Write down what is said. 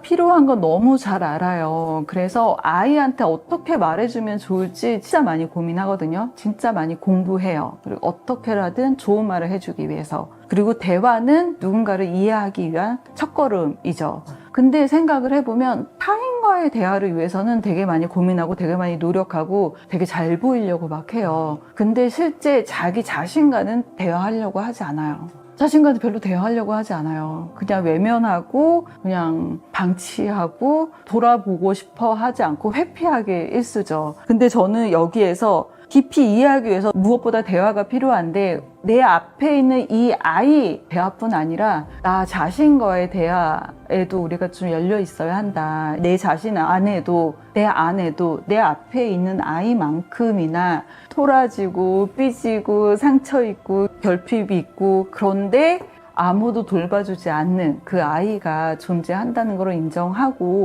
필요한 건 너무 잘 알아요. 그래서 아이한테 어떻게 말해주면 좋을지 진짜 많이 고민하거든요. 진짜 많이 공부해요. 그리고 어떻게라든 좋은 말을 해주기 위해서. 그리고 대화는 누군가를 이해하기 위한 첫걸음이죠. 근데 생각을 해보면 타인 과의 대화를 위해서는 되게 많이 고민하고 되게 많이 노력하고 되게 잘 보이려고 막 해요. 근데 실제 자기 자신과는 대화하려고 하지 않아요. 자신과도 별로 대화하려고 하지 않아요. 그냥 외면하고 그냥 방치하고 돌아보고 싶어 하지 않고 회피하게 일수죠. 근데 저는 여기에서 깊이 이해하기 위해서 무엇보다 대화가 필요한데 내 앞에 있는 이 아이 대화뿐 아니라 나 자신과의 대화에도 우리가 좀 열려 있어야 한다. 내 자신 안에도 내 안에도 내 앞에 있는 아이만큼이나 토라지고 삐지고 상처 있고 결핍이 있고 그런데 아무도 돌봐주지 않는 그 아이가 존재한다는 걸 인정하고